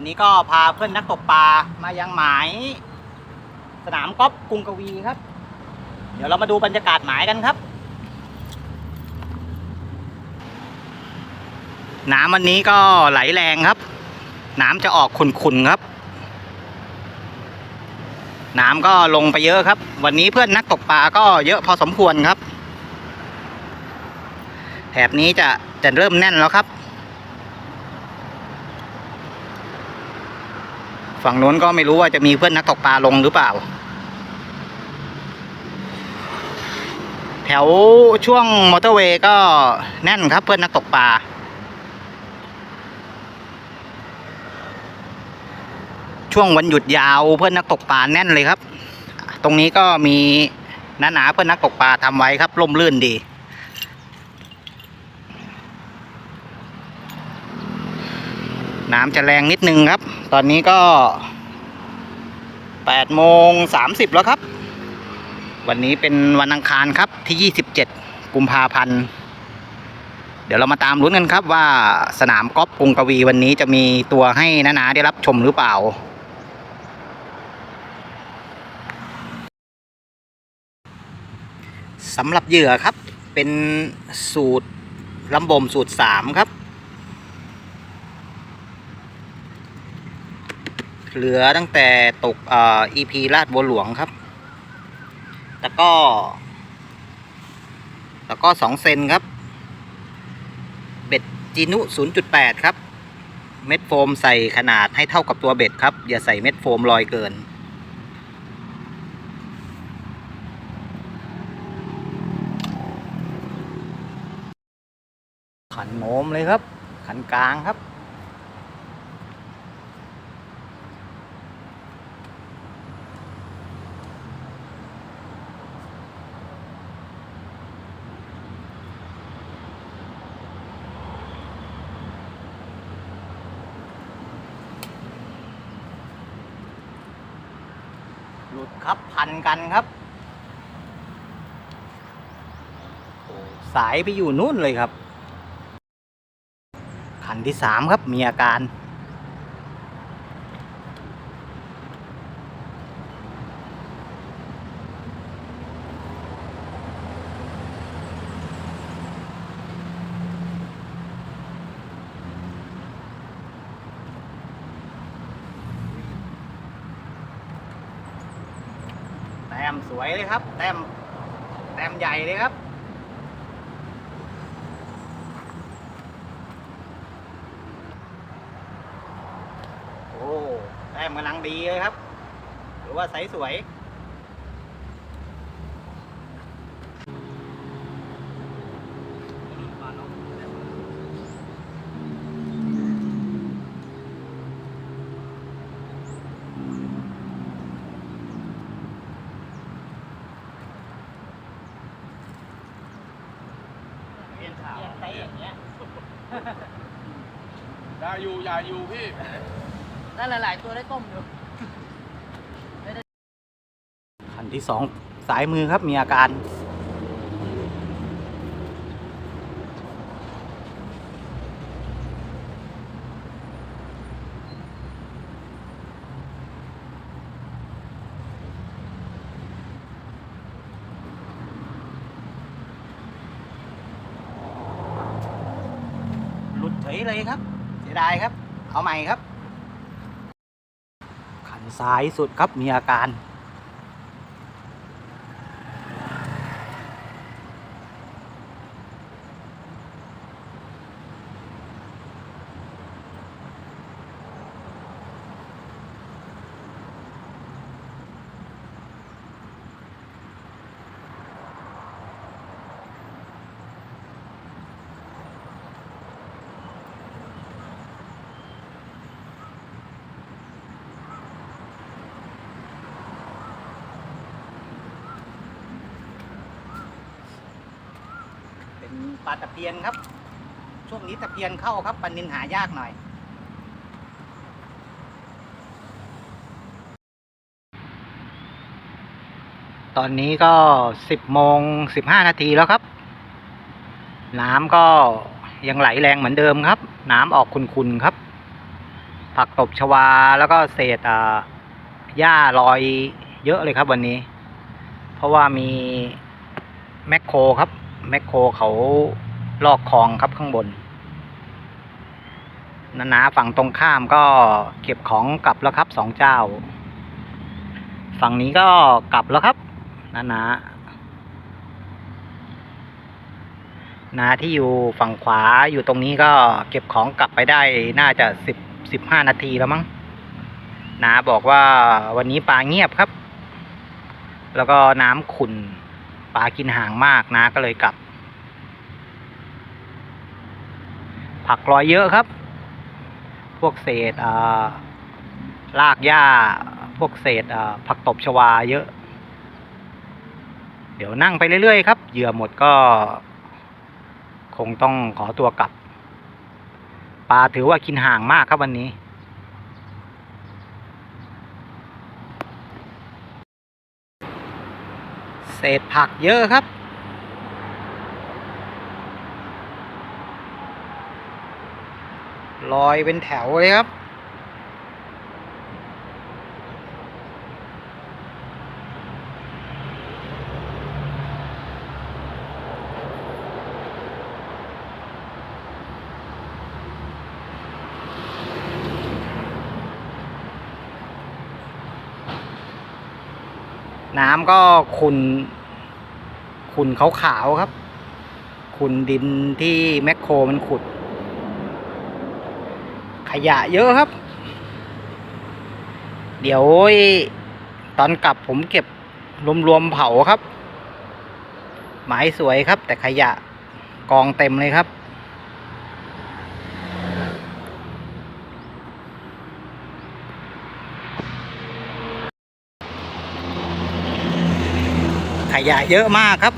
วัสดีครับวันนี้ก็พาเพื่อนนักตกปลามายังหมาย สนามกอล์ฟกรุงกวีครับ เดี๋ยวเรามาดูบรรยากาศหมายกันครับ น้ำวันนี้ก็ไหลแรงครับ น้ำจะออกขุ่นๆครับ น้ำก็ลงไปเยอะครับ วันนี้เพื่อนนักตกปลาก็เยอะพอสมควรครับแถบนี้จะจะเริ่มแน่นแล้วครับ ฝั่งนู้นก็ไม่รู้ว่าจะมีเพื่อนนักตกปลาลงหรือเปล่า แถวช่วงมอเตอร์เวย์ก็แน่นครับเพื่อนนักตกปลาช่วงวันหยุดยาวเพื่อนนักตกปลาแน่นเลยครับ ตรงนี้ก็มีหนาๆเพื่อนนักตกปลาทำไว้ครับร่มรื่นดี น้ำจะแรงนิดนึงครับ ตอนนี้ก็8โมง30 แล้วครับ วันนี้เป็นวันอังคารครับที่ 27 กุมภาพันธ์ เดี๋ยวเรามาตามลุ้นกันครับว่าสนามกอล์ฟกรุงกวีวันนี้จะมีตัวให้นานาได้รับชมหรือเปล่าสำหรับเหยื่อครับเป็นสูตรลำบ่มสูตร 3 ครับ เหลือตั้งแต่ตกอ่อ EP ลาดบัวหลวงครับแต่ก็แต่ก็สองเซนครับ เบ็ดจีนุ 0.8 ครับ เม็ดโฟมใส่ขนาดให้เท่ากับตัวเบ็ดครับ อย่าใส่เม็ดโฟมลอยเกินขันโน้มเลยครับ ขันกลางครับ ครับพันกันครับ สายไปอยู่นู่นเลยครับขันที่สามครับมีอาการ มสวยเลยครับ แต้มแต้มใหญ่เลยครับ โอ้ แต้มกำลังดีเลยครับ หรือว่าไซส์สวย เปลี่ยนไซส์อย่างเงี้ย อย่าอยู่อย่าอยู่พี่ได้หลาย ๆ ตัวได้ต้มอยู่ขันที่สองสายมือครับมีอาการ หลุดเฉยเลยครับเสียดายครับ เอาใหม่ครับ ขันซ้ายสุดครับมีอาการ เป็นปลาตะเพียนครับ ช่วงนี้ตะเพียนเข้าครับปลานินหายากหน่อย ตอนนี้ก็สิบโมงสิบห้านาทีแล้วครับ น้ำก็ยังไหลแรงเหมือนเดิมครับ น้ำออกขุ่นๆครับ ผักตบชวาแล้วก็เศษอ่าหญ้าลอยเยอะเลยครับวันนี้ เพราะว่ามีแมคโครครับ แมคโครเขาลอกคลองครับข้างบนนานาฝั่งตรงข้ามก็เก็บของกลับแล้วครับสองเจ้า ฝั่งนี้ก็กลับแล้วครับนานานาที่อยู่ฝั่งขวาอยู่ตรงนี้ก็เก็บของกลับไปได้น่าจะสิบสิบห้านาทีแล้วมั้งนาบอกว่าวันนี้ปลาเงียบครับ แล้วก็น้ำขุ่น ปลากินห่างมากนาก็เลยกลับ ผักลอยเยอะครับ พวกเศษอ่ารากหญ้า พวกเศษผักตบชวาเยอะ เดี๋ยวนั่งไปเรื่อยๆครับ เหยื่อหมดก็ คงต้องขอตัวกลับ ปลาถือว่ากินห่างมากครับวันนี้ เศษผักเยอะครับ ลอยเป็นแถวเลยครับ น้ำก็ขุนขุนขาวๆครับ ขุนดินที่แมคโครมันขุด ขยะเยอะครับ เดี๋ยวตอนกลับผมเก็บรวมๆเผาครับ หมายสวยครับ แต่ขยะกองเต็มเลยครับ ขยะเยอะมากครับ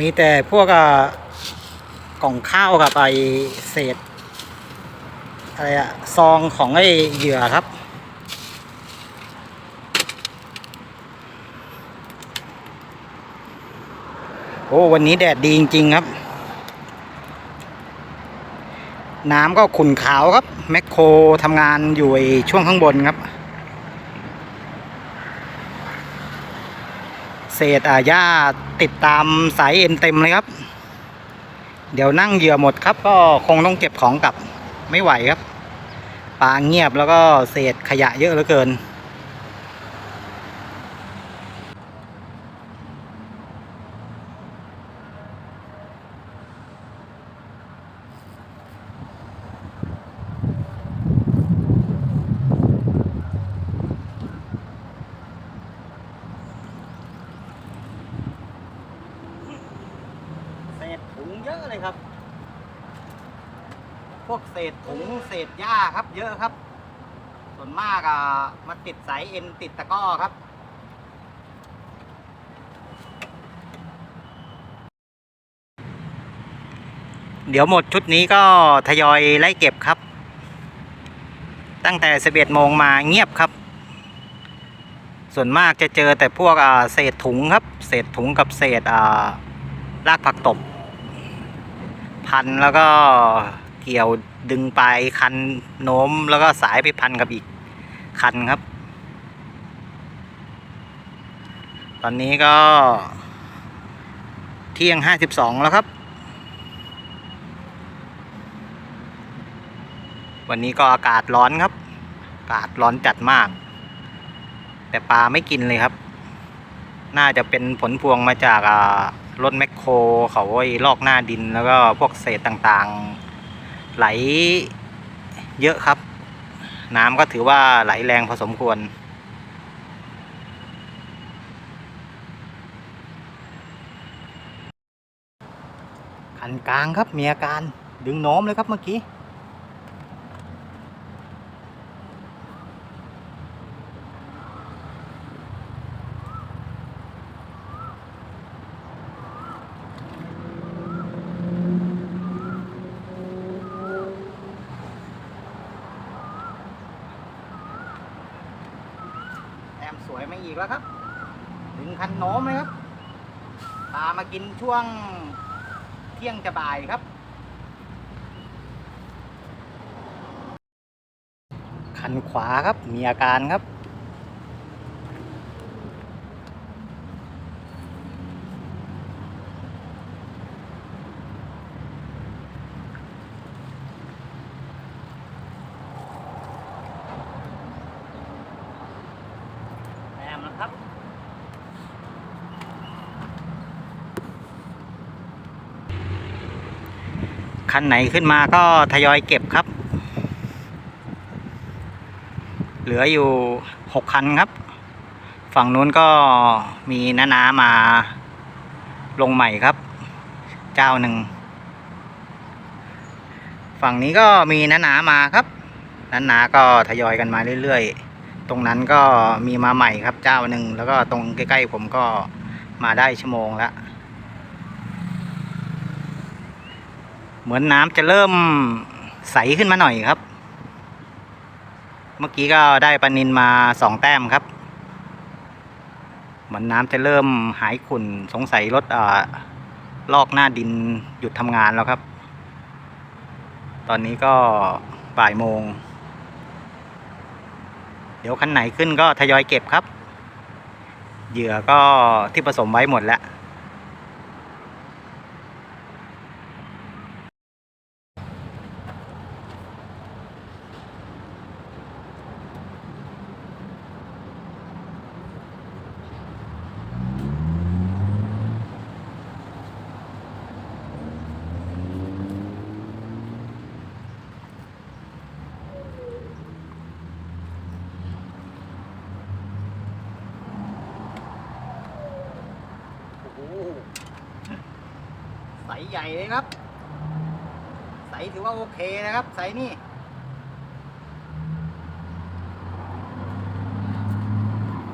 มีแต่พวกอะกล่องข้าวกับไอเศษอะไรอะซองของไอเหยื่อครับโอ้วันนี้แดดดีจริง ๆ ครับ น้ำก็ขุ่นขาวครับ แมคโครทำงานอยู่ช่วงข้างบนครับ เศษอาหญ้าติดตามสายเอ็นเต็มเลยครับ เดี๋ยวนั่งเหยื่อหมดครับ ก็คงต้องเก็บของกลับไม่ไหวครับปลาเงียบแล้วก็เศษขยะเยอะเหลือเกิน เศษถุงเยอะเลยครับ พวกเศ ษถุงเศษหญ้าครับ เยอะครับ ส่วนมากอะมาติดสายเอ็นติดตะก้อครับเดี๋ยวหมดชุดนี้ก็ทยอยไล่เก็บครับ ตั้งแต่ 11โมงมาเงียบครับ ส่วนมากจะเจอแต่พวกเศษถุงครับ เศษถุงกับเศษอ่ารากผักตบ พันแล้วก็เกี่ยว ดึงปลายคันโน้มแล้วก็สายไปพันกับอีกคันครับ ตอนนี้ก็เที่ยงห้าสิบสองแล้วครับ วันนี้ก็อากาศร้อนครับ อากาศร้อนจัดมาก แต่ปลาไม่กินเลยครับ น่าจะเป็นผลพวงมาจากรถแมคโครเขาไอ้ลอกหน้าดินแล้วก็พวกเศษต่างๆ ไหลเยอะครับ น้ำก็ถือว่าไหลแรงพอสมควร คันกลางครับมีอาการดึงโน้มเลยครับเมื่อกี้ แต้มสวยมาอีกแล้วครับ ดึงคันโน้มเลยครับ ปลามากิน ช่วงเที่ยงจะบ่ายครับ คันขวาครับมีอาการครับ แอมนะครับ คันไหนขึ้นมาก็ทยอยเก็บครับ เหลืออยู่หกคันครับ ฝั่งนู้นก็มีน้านามาลงใหม่ครับ เจ้าหนึ่ง ฝั่งนี้ก็มีน้านามาครับน้านาก็ทยอยกันมาเรื่อยๆ ตรงนั้นก็มีมาใหม่ครับเจ้าหนึ่ง แล้วก็ตรงใกล้ๆผมก็มาได้ชั่วโมงแล้ว เหมือนน้ำจะเริ่มใสขึ้นมาหน่อยครับ เมื่อกี้ก็ได้ปลานินมาสองแต้มครับ เหมือนน้ำจะเริ่มหายขุ่นสงสัยรถอ่าลอกหน้าดินหยุดทำงานแล้วครับ ตอนนี้ก็บ่ายโมง เดี๋ยวคันไหนขึ้นก็ทยอยเก็บครับ เหยื่อก็ที่ผสมไว้หมดแล้ว ใสใหญ่เลยครับ ใสถือว่าโอเคนะครับ ใสนี่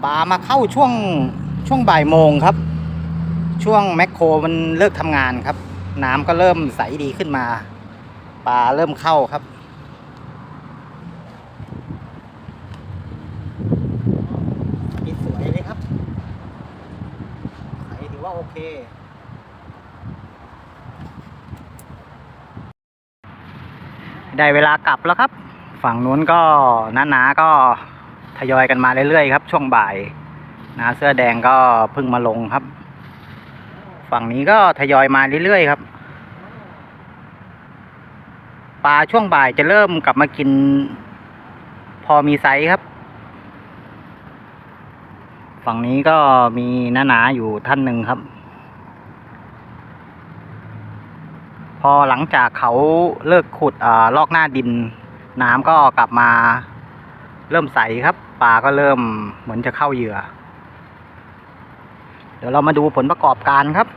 ปลามาเข้าช่วงช่วงบ่ายโมงครับ ช่วงแมคโครมันเลิกทำงานครับ น้ำก็เริ่มใสดีขึ้นมาปลาเริ่มเข้าครับ นี่สวยเลยครับ ใสถือ ว่าโอเคได้เวลากลับแล้วครับ ฝั่งนู้นก็น้าๆก็ทยอยกันมาเรื่อยๆครับ ช่วงบ่ายนาเสื้อแดงก็เพิ่งมาลงครับ ฝั่งนี้ก็ทยอยมาเรื่อยๆครับปลาช่วงบ่ายจะเริ่มกลับมากิน พอมีไซส์ครับ ฝั่งนี้ก็มีนาหนาอยู่ท่านหนึ่งครับ พอหลังจากเขาเลิกขุดอ่าลอกหน้าดิน น้ำก็กลับมาเริ่มใสครับปลาก็เริ่มเหมือนจะเข้าเหยื่อ เดี๋ยวเรามาดูผลประกอบการครับ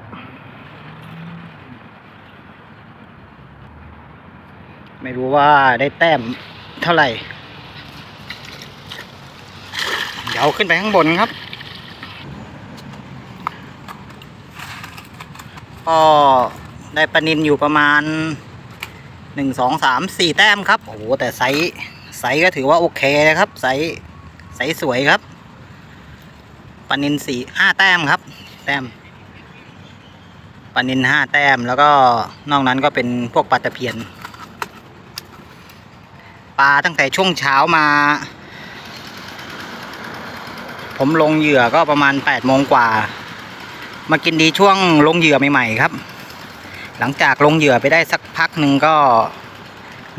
ไม่รู้ว่าได้แต้มเท่าไหร่ เดี๋ยวขึ้นไปข้างบนครับ ก็ได้ปลานินอยู่ประมาณหนึ่งสองสามสี่แต้มครับ โอ้โห แต่ไซส์ไซส์ก็ถือว่าโอเคนะครับไซส์ไซส์สวยครับปลานินสี่ห้าแต้มครับ แต้มปลานินห้าแต้มแล้วก็นอกนั้นก็เป็นพวกปลาตะเพียนปลาตั้งแต่ช่วงเช้ามา ผมลงเหยื่อก็ประมาณแปดโมงกว่า มากินดีช่วงลงเหยื่อใหม่ๆครับ หลังจากลงเหยื่อไปได้สักพักหนึ่งก็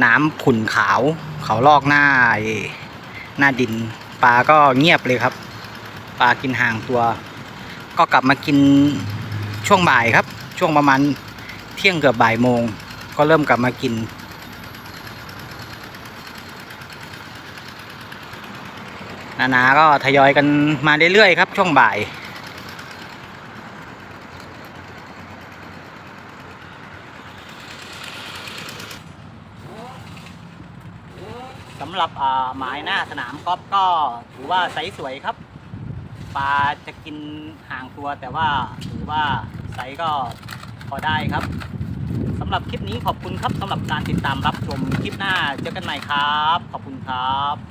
น้ำขุ่นขาวเขาลอกหน้าหน้าดินปลาก็เงียบเลยครับปลากินห่างตัว ก็กลับมากินช่วงบ่ายครับ ช่วงประมาณเที่ยงเกือบบ่ายโมง ก็เริ่มกลับมากิน นานาก็ทยอยกันมาเรื่อยๆครับ ช่วงบ่ายำหรับหมายหน้าสนามกอล์ฟก็ถือว่าไซส์สวยครับปลาจะกินห่างตัวแต่ว่าถือว่าไซส์ก็พอได้ครับสำหรับคลิปนี้ขอบคุณครับสำหรับการติดตามรับชมคลิปหน้าเจอกันใหม่ครับ ขอบคุณครับ